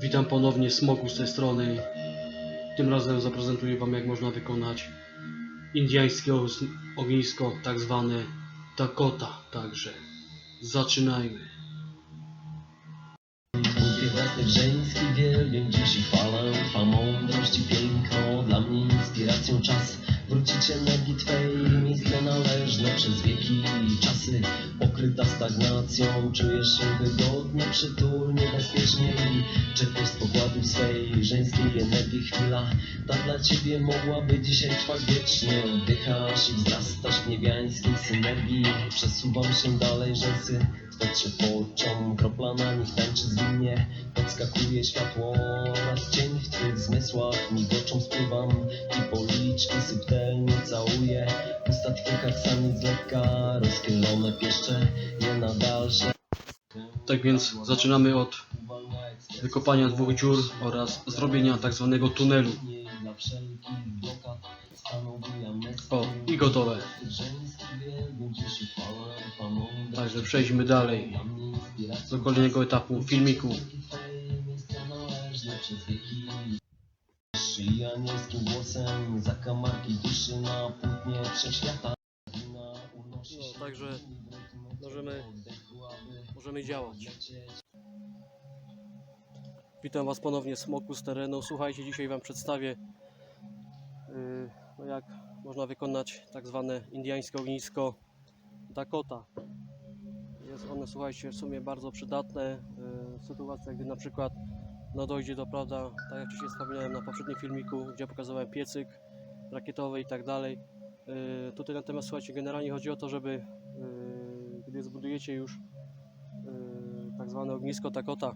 Witam ponownie Smoku z tej strony. Tym razem zaprezentuję Wam jak można wykonać indiańskie os- ognisko, tak zwane Dakota. Także zaczynajmy. Żeński wielbię dziś i chwalę mądrość Dla mnie inspiracją czas Wrócić energii Twej należne przez wieki i czasy Pokryta stagnacją. Czujesz się wygodnie, przytulnie, bezpiecznie I czerpiesz z pokładu swej żeńskiej energii. Chwila Ta dla Ciebie mogłaby dzisiaj trwać wiecznie. Oddychasz i wzrastasz w niebiańskiej synergii. Przesuwam się dalej rzęsy Patrzę po oczom, kropla na nich tańczy zwinnie Podskakuje światło. Oraz cień w twych zmysłach Migoczą spływam i policzki subtelnie całuję Aksami z lekka pieszcze Je na dalsze Tak więc zaczynamy od wykopania dwóch dziur oraz zrobienia tak zwanego tunelu. O, i gotowe. Także przejdźmy dalej do kolejnego etapu filmiku. Wszechświata No, także możemy, możemy działać. Witam Was ponownie Smoku z terenu. Słuchajcie, dzisiaj Wam przedstawię yy, no jak można wykonać tak zwane indiańskie ognisko Dakota. Jest one, słuchajcie, w sumie bardzo przydatne yy, w sytuacjach, gdy na przykład no dojdzie do, prawda, tak jak Ci wspominałem na poprzednim filmiku, gdzie pokazałem piecyk rakietowy i tak dalej. Yy, Tutaj natomiast, słuchajcie, generalnie chodzi o to, żeby yy, gdy zbudujecie już yy, tak zwane ognisko Dakota,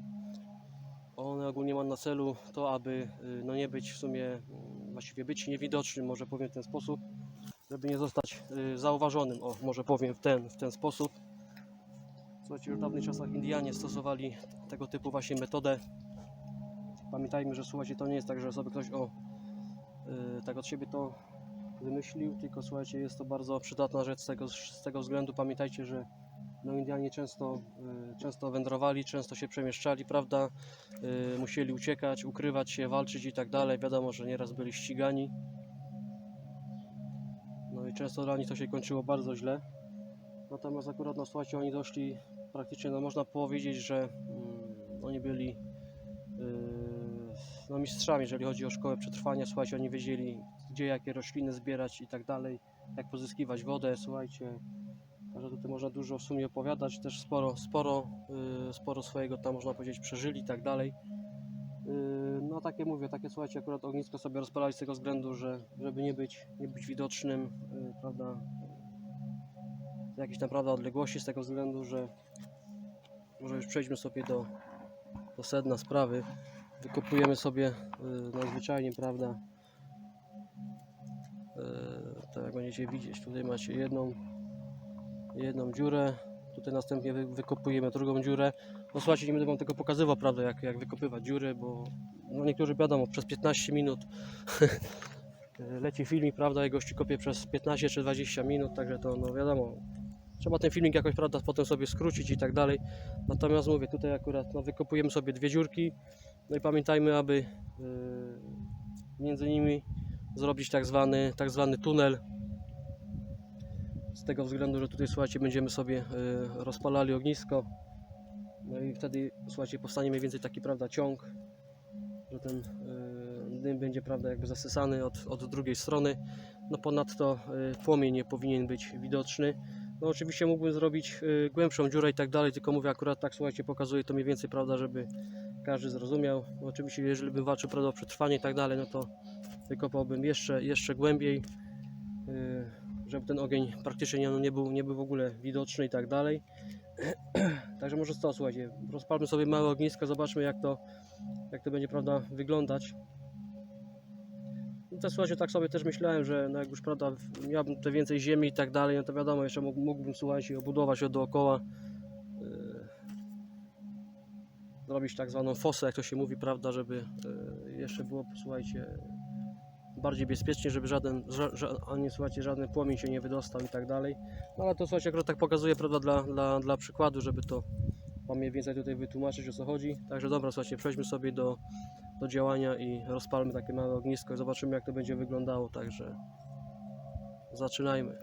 one ogólnie ma na celu to, aby no nie być w sumie, właściwie być niewidocznym, może powiem w ten sposób, żeby nie zostać zauważonym, o może powiem w ten, w ten sposób. Słuchajcie, już w dawnych czasach Indianie stosowali tego typu właśnie metodę. Pamiętajmy, że słuchajcie, to nie jest tak, że sobie ktoś o tak od siebie to wymyślił, tylko słuchajcie, jest to bardzo przydatna rzecz z tego, z tego względu. Pamiętajcie, że no Indianie często, y, często wędrowali, często się przemieszczali, prawda? Y, musieli uciekać, ukrywać się, walczyć i tak dalej. Wiadomo, że nieraz byli ścigani. No i często dla nich to się kończyło bardzo źle. Natomiast akurat, no słuchajcie, oni doszli praktycznie, no można powiedzieć, że mm, oni byli yy, no mistrzami, jeżeli chodzi o szkołę przetrwania. Słuchajcie, oni wiedzieli, gdzie jakie rośliny zbierać i tak dalej, jak pozyskiwać wodę, słuchajcie. Także tutaj można dużo w sumie opowiadać, też sporo, sporo, yy, sporo swojego tam można powiedzieć przeżyli i tak dalej. Yy, No takie mówię, takie słuchajcie, akurat ognisko sobie rozpalali z tego względu, że żeby nie być, nie być widocznym, yy, prawda, z jakiejś tam prawda odległości, z tego względu, że może już przejdźmy sobie do, do sedna sprawy. Wykopujemy sobie yy, najzwyczajniej, prawda, yy, tak jak będziecie widzieć, tutaj macie jedną jedną dziurę. Tutaj następnie wy, wykopujemy drugą dziurę. No słuchajcie, nie będę wam tego pokazywał, prawda, jak, jak wykopywać dziury, bo no niektórzy wiadomo, przez 15 minut leci filmik, prawda, i gości kopie przez 15 czy 20 minut, także to no wiadomo, trzeba ten filmik jakoś, prawda, potem sobie skrócić i tak dalej. Natomiast mówię, tutaj akurat no, wykopujemy sobie dwie dziurki, no i pamiętajmy, aby yy, między nimi zrobić tak zwany, tak zwany tunel, z tego względu, że tutaj słuchajcie, będziemy sobie y, rozpalali ognisko. No i wtedy słuchajcie, powstanie mniej więcej taki prawda ciąg, że ten y, dym będzie prawda jakby zasysany od, od drugiej strony. No ponadto y, płomień nie powinien być widoczny. No oczywiście mógłbym zrobić głębszą dziurę i tak dalej, tylko mówię akurat tak słuchajcie, pokazuję to mniej więcej prawda, żeby każdy zrozumiał. No, oczywiście jeżeli bym walczył prawda, o przetrwanie i tak dalej, no to wykopałbym jeszcze, jeszcze głębiej. Y, żeby ten ogień praktycznie nie, no, nie, był, nie był w ogóle widoczny i tak dalej. Także może to, słuchajcie, rozpalmy sobie małe ognisko, zobaczmy jak to, jak to będzie, prawda, wyglądać. No to słuchajcie, tak sobie też myślałem, że no jak już, prawda, miałbym te więcej ziemi i tak dalej, no to wiadomo, jeszcze mógł- mógłbym, słuchajcie, obudować ją dookoła. Yy, zrobić tak zwaną fosę, jak to się mówi, prawda, żeby yy, jeszcze było, słuchajcie, bardziej bezpiecznie, żeby żaden, ża, ża, ani słuchajcie, żaden płomień się nie wydostał i tak dalej. No ale to słuchajcie, akurat tak pokazuję, prawda, dla, dla, dla przykładu, żeby to Wam mniej więcej tutaj wytłumaczyć o co chodzi. Także dobra, słuchajcie, przejdźmy sobie do, do działania i rozpalmy takie małe ognisko i zobaczymy jak to będzie wyglądało. Także zaczynajmy.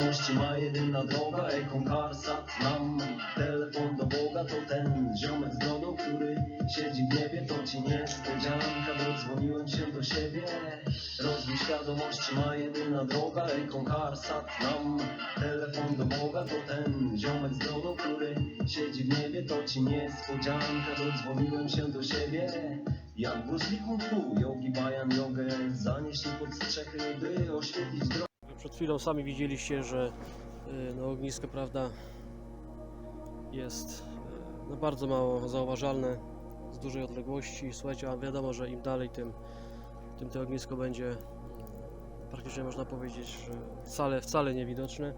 Miłości ma jedyna droga, Econ Carsat Nam. Telefon do Boga to ten ziomek z brodą, który siedzi w niebie To ci niespodzianka, dodzwoniłem się do siebie. Rozwój świadomości ma jedyna droga, Econ Carsat Nam. Telefon do Boga to ten ziomek z brodą, który siedzi w niebie To ci niespodzianka, dodzwoniłem się do siebie. Jak Bruce Kung Fu, yogi bajan jogę Zanieś mi pod strzechy, by oświetlić drogę Przed chwilą sami widzieliście, że y, no, ognisko, prawda, jest y, no, bardzo mało zauważalne z dużej odległości. Słuchajcie, a wiadomo, że im dalej, tym, tym to ognisko będzie y, praktycznie można powiedzieć, że wcale, wcale niewidoczne.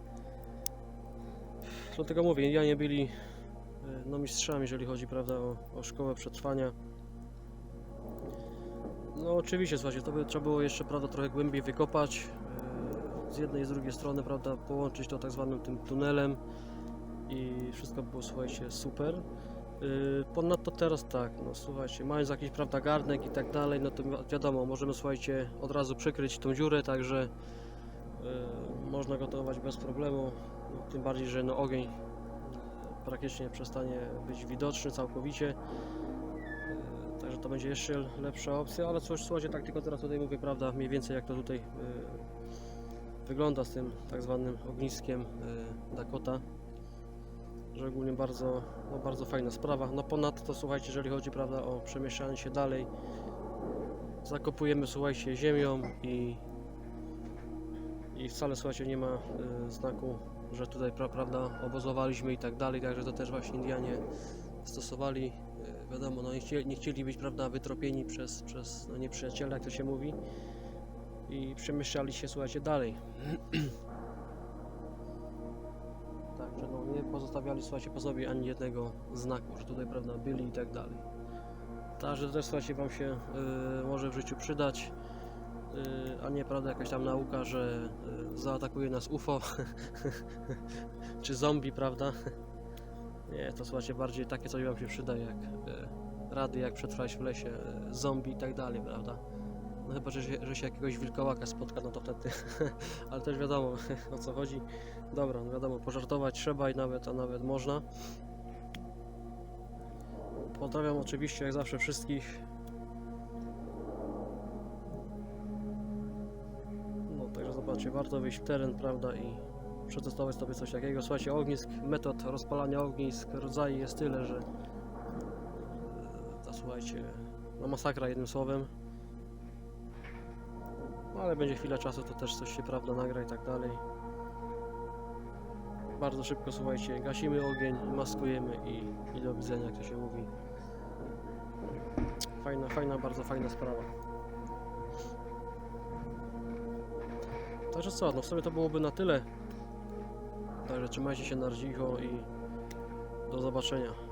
Dlatego mówię, Indianie byli no, mistrzami, jeżeli chodzi prawda, o, o szkołę przetrwania. No oczywiście, słuchajcie, to by trzeba było jeszcze prawda, trochę głębiej wykopać. Z jednej i z drugiej strony, prawda, połączyć to tak zwanym tym tunelem i wszystko było, słuchajcie, super. Yy, Ponadto teraz tak, no słuchajcie, mając jakiś, prawda, garnek i tak dalej, no to wi- wiadomo, możemy, słuchajcie, od razu przykryć tą dziurę, także yy, można gotować bez problemu. No, tym bardziej, że no ogień praktycznie przestanie być widoczny całkowicie. Yy, Także to będzie jeszcze lepsza opcja, ale coś słuchajcie, tak tylko teraz tutaj mówię, prawda, mniej więcej jak to tutaj yy, wygląda z tym tak zwanym ogniskiem yy, Dakota. Że ogólnie bardzo, no bardzo fajna sprawa. No ponadto słuchajcie, jeżeli chodzi prawda, o przemieszczanie się dalej, zakopujemy słuchajcie ziemią i, i wcale słuchajcie nie ma y, znaku, że tutaj pra, prawda obozowaliśmy i tak dalej, także to też właśnie Indianie stosowali. Y, wiadomo, no nie chcieli, nie chcieli być prawda wytropieni przez, przez no, nieprzyjaciela, jak to się mówi i przemieszczali się słuchajcie dalej. Także no, nie pozostawiali słuchajcie po sobie ani jednego znaku, że tutaj prawda byli i tak dalej. Także też słuchajcie Wam się y, może w życiu przydać, y, a nie prawda jakaś tam nauka, że y, zaatakuje nas UFO czy zombie, prawda? Nie, to słuchajcie bardziej takie coś Wam się przyda jak y, rady jak przetrwać w lesie, y, zombie i tak dalej, prawda? No chyba, że że się jakiegoś wilkołaka spotka, no to wtedy, ale też wiadomo o co chodzi. Dobra, no wiadomo, pożartować trzeba i nawet, a nawet można. Pozdrawiam oczywiście jak zawsze wszystkich. No także zobaczcie, warto wyjść w teren, prawda, i przetestować sobie coś takiego. Słuchajcie, ognisk, metod rozpalania ognisk, rodzaje jest tyle, że e, to słuchajcie, no masakra jednym słowem. No ale będzie chwila czasu, to też coś się prawda nagra i tak dalej. Bardzo szybko, słuchajcie, gasimy ogień, maskujemy i, i do widzenia, jak to się mówi. Fajna, fajna, bardzo fajna sprawa. Także co, no w sumie to byłoby na tyle. Także trzymajcie się na i do zobaczenia.